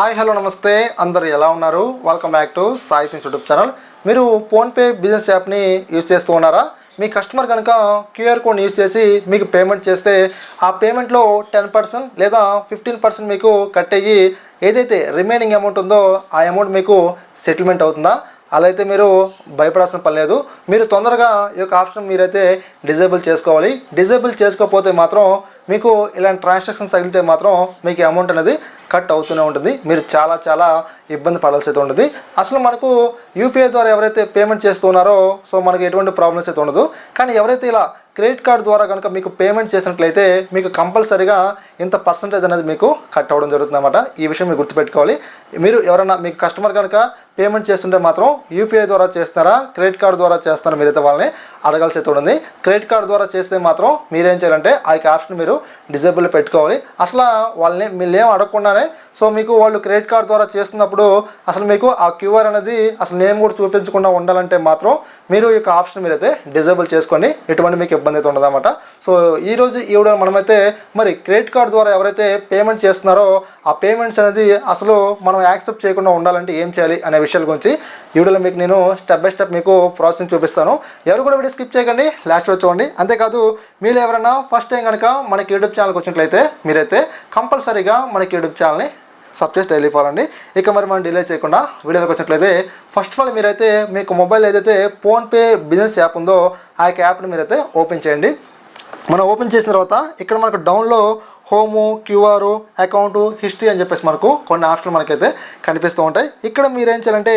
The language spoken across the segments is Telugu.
హాయ్ హలో నమస్తే. అందరు ఎలా ఉన్నారు? Welcome back to Sai things YouTube channel మీరు ఫోన్పే బిజినెస్ యాప్ని యూజ్ చేస్తూ ఉన్నారా? మీ కస్టమర్ కనుక క్యూఆర్ కోడ్ యూజ్ చేసి మీకు పేమెంట్ చేస్తే ఆ పేమెంట్లో టెన్ పర్సెంట్ లేదా ఫిఫ్టీన్ పర్సెంట్ మీకు కట్ అయ్యి ఏదైతే రిమైనింగ్ అమౌంట్ ఉందో ఆ అమౌంట్ మీకు సెటిల్మెంట్ అవుతుందా? అలా అయితే మీరు భయపడాల్సిన పని లేదు. మీరు తొందరగా ఈ యొక్క ఆప్షన్ మీరైతే డిజేబుల్ చేసుకోవాలి. డిజేబుల్ చేసుకోకపోతే మాత్రం మీకు ఇలాంటి ట్రాన్సాక్షన్స్ తగిలితే మాత్రం మీకు అమౌంట్ అనేది కట్ అవుతూనే ఉంటుంది. మీరు చాలా చాలా ఇబ్బంది పడాల్సి అయితే ఉంటుంది. అసలు మనకు యూపీఐ ద్వారా ఎవరైతే పేమెంట్ చేస్తున్నారో సో మనకి ఎటువంటి ప్రాబ్లమ్స్ అయితే ఉండదు. కానీ ఎవరైతే ఇలా క్రెడిట్ కార్డ్ ద్వారా కనుక మీకు పేమెంట్ చేసినట్లయితే మీకు కంపల్సరీగా ఇంత పర్సంటేజ్ అనేది మీకు కట్ అవ్వడం జరుగుతుందన్నమాట. ఈ విషయం మీరు గుర్తుపెట్టుకోవాలి. మీరు ఎవరైనా మీకు కస్టమర్ కనుక పేమెంట్ చేస్తుంటే మాత్రం యూపీఐ ద్వారా చేస్తారా క్రెడిట్ కార్డు ద్వారా చేస్తారా మీరైతే వాళ్ళని అడగాల్సి అయితే ఉంటుంది. క్రెడిట్ కార్డు ద్వారా చేస్తే మాత్రం మీరేం చేయాలంటే ఆ యొక్క ఆప్షన్ మీరు డిజేబుల్ పెట్టుకోవాలి. అసలు వాళ్ళని మీరు ఏం అడగకుండానే సో మీకు వాళ్ళు క్రెడిట్ కార్డు ద్వారా చేస్తున్నప్పుడు అసలు మీకు ఆ క్యూఆర్ అనేది అసలు నేమ్ కూడా చూపించకుండా ఉండాలంటే మాత్రం మీరు ఈ యొక్క ఆప్షన్ మీరైతే డిజేబుల్ చేసుకోండి ఎటువంటి మీకు ఇబ్బంది అయితే ఉండదన్నమాట. సో ఈ రోజు ఈ వీడియో మనమైతే మరి క్రెడిట్ కార్డు ద్వారా ఎవరైతే పేమెంట్ చేస్తున్నారో ఆ పేమెంట్స్ అనేది అసలు మనం యాక్సెప్ట్ చేయకుండా ఉండాలంటే ఏం చేయాలి అనే విషయాల గురించి వీడియోలో మీకు నేను స్టెప్ బై స్టెప్ మీకు ప్రాసెసింగ్ చూపిస్తాను. ఎవరు కూడా వీడియో స్కిప్ చేయకండి లాస్ట్ వచ్చి చూడండి. అంతేకాదు మీరు ఎవరైనా ఫస్ట్ టైం కనుక మనకి యూట్యూబ్ ఛానల్కి వచ్చినట్లయితే మీరైతే కంపల్సరీగా మనకి యూట్యూబ్ ఛానల్ని సబ్స్క్రైబ్ డైలీ ఫాలో అండి. ఇక మరి మనం డిలే చేయకుండా వీడియోలోకి వచ్చినట్లయితే ఫస్ట్ ఆఫ్ ఆల్ మీరైతే మీకు మొబైల్ ఏదైతే ఫోన్పే బిజినెస్ యాప్ ఉందో ఆ యొక్క యాప్ని మీరైతే ఓపెన్ చేయండి. మనం ఓపెన్ చేసిన తర్వాత ఇక్కడ మనకు డౌన్లో హోము క్యూఆర్ అకౌంట్ హిస్టరీ అని చెప్పేసి మనకు కొన్ని ఆప్షన్లు మనకైతే కనిపిస్తూ ఉంటాయి. ఇక్కడ మీరు ఏం చేయాలంటే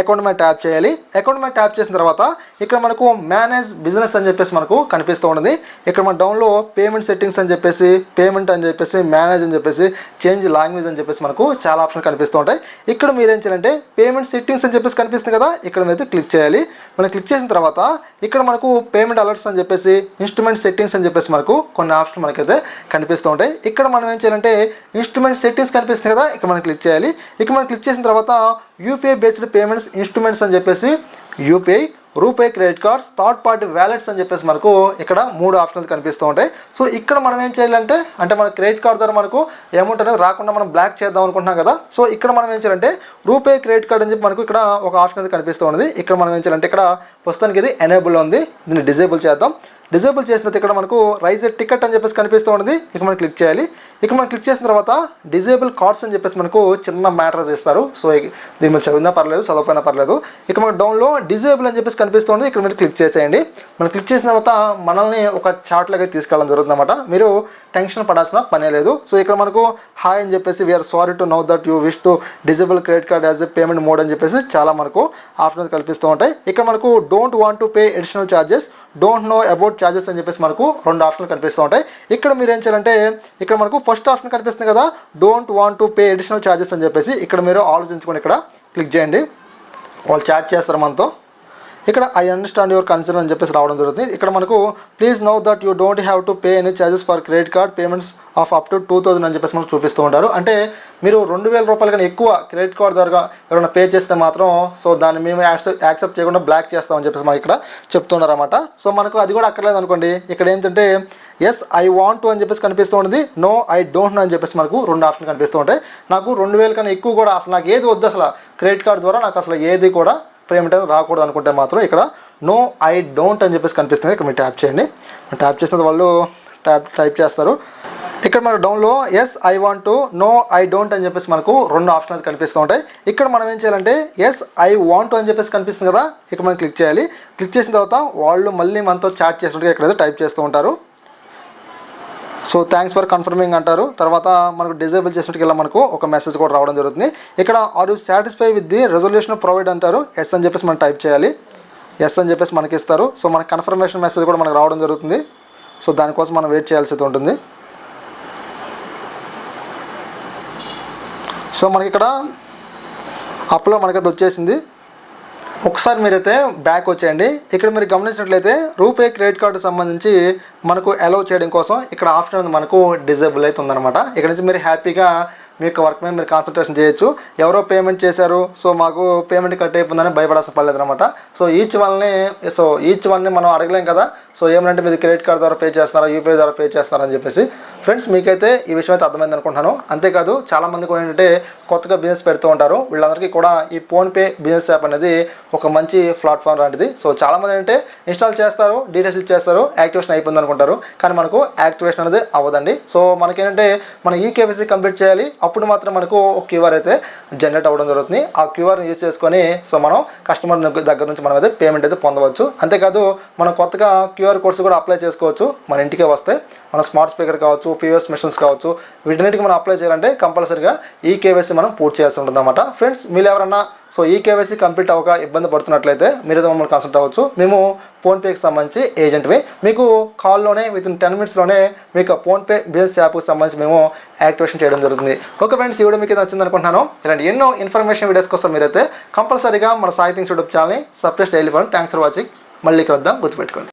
అకౌంట్ మీద ట్యాప్ చేయాలి. అకౌంట్ మీద ట్యాప్ చేసిన తర్వాత ఇక్కడ మనకు మేనేజ్ బిజినెస్ అని చెప్పేసి మనకు కనిపిస్తూ ఉంటుంది ఇక్కడ మన డౌన్లో పేమెంట్ సెట్టింగ్స్ అని చెప్పేసి పేమెంట్ అని చెప్పేసి మేనేజ్ అని చెప్పేసి చేంజ్ లాంగ్వేజ్ అని చెప్పేసి మనకు చాలా ఆప్షన్లు కనిపిస్తూ ఉంటాయి. ఇక్కడ మీరు ఏం చేయాలంటే పేమెంట్ సెట్టింగ్స్ అని చెప్పేసి కనిపిస్తుంది కదా ఇక్కడ మీద క్లిక్ చేయాలి. మనం క్లిక్ చేసిన తర్వాత ఇక్కడ మనకు పేమెంట్ అలర్ట్స్ అని చెప్పేసి ఇన్స్ట్రుమెంట్ సెట్టింగ్స్ అని చెప్పేసి మనకు కొన్ని ఆప్షన్ మనకైతే కనిపిస్తూ ఉంటాయి. ఇక్కడ మనం ఏం చేయాలంటే ఇన్స్ట్రుమెంట్ సెట్టింగ్స్ కనిపిస్తుంది కదా ఇక్కడ మనం క్లిక్ చేయాలి. ఇక్కడ మనం క్లిక్ చేసిన తర్వాత యూపీఐ బేస్డ్ పేమెంట్స్ ఇన్స్ట్రుమెంట్స్ అని చెప్పేసి UPI RuPay credit cards third party wallets అని చెప్పేసి మనకు ఇక్కడ మూడు ఆప్షన్స్ కనిపిస్తూ ఉంటాయి. సో ఇక్కడ మనం ఏం చేయాలంటే అంటే మన క్రెడిట్ కార్డ్ ద్వారా మనకు అమౌంట్ అనేది రాకుండా మనం బ్లాక్ చేద్దాం అనుకుంటున్నాం కదా. సో ఇక్కడ మనం ఏం చేయాలంటే రూపే క్రెడిట్ కార్డ్ అని చెప్పి మనకు ఇక్కడ ఒక ఆప్షన్ అనేది కనిపిస్తూ ఉంది ఇక్కడ మనం ఏం చేయాలంటే ఇక్కడ ప్రస్తుతానికి ఇది ఎనేబుల్ ఉంది. దీన్ని డిజేబుల్ చేద్దాం. డిజేబుల్ చేసిన ఇక్కడ మనకు రైజ్ టికెట్ అని చెప్పేసి కనిపిస్తూ ఉంది ఇక మనం క్లిక్ చేయాలి. ఇక మనం క్లిక్ చేసిన తర్వాత డిజేబుల్ కార్డ్స్ అని చెప్పేసి మనకు చిన్న మ్యాటర్ తీస్తారు సో దీని మీద చదివినా పర్లేదు చదవకపోయినా పర్లేదు. ఇక మనకు డౌన్లో డిజేబుల్ అని చెప్పేసి కనిపిస్తుంది ఇక్కడ మీరు క్లిక్ చేసేయండి. మనం క్లిక్ చేసిన తర్వాత మనల్ని ఒక చార్ట్ లాగా తీసుకెళ్ళడం జరుగుతుందన్నమాట. మీరు టెన్షన్ పడాల్సిన పనే లేదు. సో ఇక్కడ మనకు హాయ్ అని చెప్పేసి we're sorry to now that you wish to disable credit card as a payment mode అని చెప్పేసి చాలా మనకు ఆప్షన్స్ కల్పిస్తూ ఉంటాయి. ఇక్కడ మనకు don't want to pay additional charges don't know about charges అని చెప్పేసి మనకు రెండు ఆప్షన్లు కనిపిస్తూ ఉంటాయి. ఇక్కడ మీరు ఏం చేయాలంటే ఇక్కడ మనకు ఫస్ట్ ఆప్షన్ కనిపిస్తుంది కదా don't want to pay additional charges అని చెప్పేసి ఇక్కడ మీరు ఆలోచించుకొని ఇక్కడ క్లిక్ చేయండి. వాళ్ళు చాట్ చేస్తారు మనతో. ఇక్కడ ఐ అండర్స్టాండ్ యువర్ కన్సర్న్ అని చెప్పేసి రావడం జరుగుతుంది. ఇక్కడ మనకు please know that you don't have to pay any charges for credit card payments of up to two thousand అని చెప్పేసి మనకు చూపిస్తూ ఉంటారు. అంటే మీరు రెండు వేల రూపాయల కన్నా ఎక్కువ క్రెడిట్ కార్డ్ ద్వారా ఎవరైనా పే చేస్తే మాత్రం సో దాన్ని మేము యాక్సెప్ట్ యాక్సెప్ట్ చేయకుండా బ్లాక్ చేస్తామని చెప్పేసి మనకి ఇక్కడ చెప్తున్నారు అనమాట సో మనకు అది కూడా అక్కర్లేదు అనుకోండి. ఇక్కడ ఏంటంటే ఎస్ ఐ వాంట్ టు అని చెప్పేసి కనిపిస్తూ ఉంటుంది. నో ఐ డోంట్ నో అని చెప్పేసి మనకు రెండు ఆప్షన్లు కనిపిస్తూ ఉంటాయి. నాకు రెండు వేల కన్నా ఎక్కువ కూడా అసలు నాకు ఏది వద్దు అసలు క్రెడిట్ కార్డ్ ద్వారా నాకు అసలు ఏది కూడా పేమెంట్ రాకూడదు అనుకుంటే మాత్రం ఇక్కడ నో ఐ డోంట్ అని చెప్పేసి కనిపిస్తుంది. ఇక్కడ మీరు ట్యాప్ చేయండి. ట్యాప్ చేసిన వాళ్ళు ట్యాప్ టైప్ చేస్తారు. ఇక్కడ మనకు డౌన్లో yes I want to know I don't అని చెప్పేసి మనకు రెండు ఆప్షన్స్ కనిపిస్తూ ఉంటాయి. ఇక్కడ మనం ఏం చేయాలంటే ఎస్ ఐ వాంట్ అని చెప్పేసి కనిపిస్తుంది కదా ఇక్కడ మనం క్లిక్ చేయాలి. క్లిక్ చేసిన తర్వాత వాళ్ళు మళ్ళీ మనతో చాట్ చేసినట్టుగా ఇక్కడ టైప్ చేస్తూ ఉంటారు. సో థ్యాంక్స్ ఫర్ కన్ఫర్మింగ్ అంటారు. తర్వాత మనకు డిజేబుల్ చేసినట్టుకెళ్ళి మనకు ఒక మెసేజ్ కూడా రావడం జరుగుతుంది. ఇక్కడ are you satisfy with the resolution provide అంటారు. ఎస్ అని చెప్పేసి మనం టైప్ చేయాలి. ఎస్ అని చెప్పేసి మనకి ఇస్తారు. సో మనకి కన్ఫర్మేషన్ మెసేజ్ కూడా మనకు రావడం జరుగుతుంది. సో దానికోసం మనం వెయిట్ చేయాల్సి అయితే ఉంటుంది. సో మనకి ఇక్కడ అప్లో మనకైతే వచ్చేసింది. ఒకసారి మీరైతే బ్యాక్ వచ్చేయండి. ఇక్కడ మీరు గమనించినట్లయితే రూపే క్రెడిట్ కార్డు సంబంధించి మనకు అలౌ చేయడం కోసం ఇక్కడ ఆప్షన్ అనేది మనకు డిజేబుల్ అయితే ఉందన్నమాట ఇక్కడ నుంచి మీరు హ్యాపీగా మీ యొక్క వర్క్ మీద మీరు కాన్సన్ట్రేషన్ చేయొచ్చు. ఎవరో పేమెంట్ చేశారు సో మాకు పేమెంట్ కట్ అయిపోయిందని భయపడాల్సిన పర్లేదు అనమాట సో ఈచ్ వాళ్ళని సో ఈచ్ వాళ్ళని మనం అడగలేం కదా. సో ఏమంటే మీరు క్రెడిట్ కార్డ్ ద్వారా పే చేస్తున్నారా యూపీఐ ద్వారా పే చేస్తున్నారని చెప్పేసి ఫ్రెండ్స్ మీకైతే ఈ విషయం అయితే అర్థమైంది అనుకుంటున్నాను. అంతేకాదు చాలా కూడా ఏంటంటే కొత్తగా బిజినెస్ పెడుతూ ఉంటారు. వీళ్ళందరికీ కూడా ఈ ఫోన్పే బిజినెస్ యాప్ అనేది ఒక మంచి ప్లాట్ఫామ్ లాంటిది. సో చాలామంది ఏంటంటే ఇన్స్టాల్ చేస్తారు డీటెయిల్స్ ఇచ్చేస్తారు యాక్టివేషన్ అయిపోయింది అనుకుంటారు. కానీ మనకు యాక్టివేషన్ అనేది అవ్వదండి. సో మనకేంటంటే మనం ఈ కేవైసీ కంప్లీట్ చేయాలి. అప్పుడు మాత్రం మనకు ఒక క్యూఆర్ అయితే జనరేట్ అవ్వడం జరుగుతుంది. ఆ క్యూఆర్ని యూజ్ చేసుకొని సో మనం కస్టమర్ దగ్గర నుంచి మనం అయితే పేమెంట్ అయితే పొందవచ్చు. అంతేకాదు మనం కొత్తగా క్యూఆర్ కోడ్స్ కూడా అప్లై చేసుకోవచ్చు. మన ఇంటికే వస్తే మన స్మార్ట్ స్పీకర్ కావచ్చు పీవీఎస్ మిషన్స్ కావచ్చు వీటన్నిటికి మనం అప్లై చేయాలంటే కంపల్సరీగా ఈ కేవైసీ మనం పూర్తి చేయాల్సి ఉంటుందన్నమాట. ఫ్రెండ్స్ మీరు ఎవరన్నా సో ఈ కేవైసీ కంప్లీట్ అవ్వక ఇబ్బంది పడుతున్నట్లయితే మీరు మమ్మల్ని కన్సల్ట్ అవ్వచ్చు. మేము ఫోన్పేకి సంబంధించి ఏజెంట్వి మీకు కాల్లోనే విత్ ఇన్ టెన్ మినిట్స్లోనే మీకు ఫోన్పే బిజినెస్ యాప్కి సంబంధించి మేము యాక్టివేషన్ చేయడం జరుగుతుంది. ఓకే ఫ్రెండ్స్ ఈ వీడియో మీకు నచ్చింది అనుకుంటున్నాను ఇలాంటి ఎన్నో ఇన్ఫర్మేషన్ వీడియోస్ కోసం మీరైతే కంపల్సరీగా మన సాహిత్యం యూట్యూబ్ ఛానల్ని subscribe daily phone thanks for watching మళ్ళీ ఇక్కడ వద్దాం గుర్తుపెట్టుకోండి.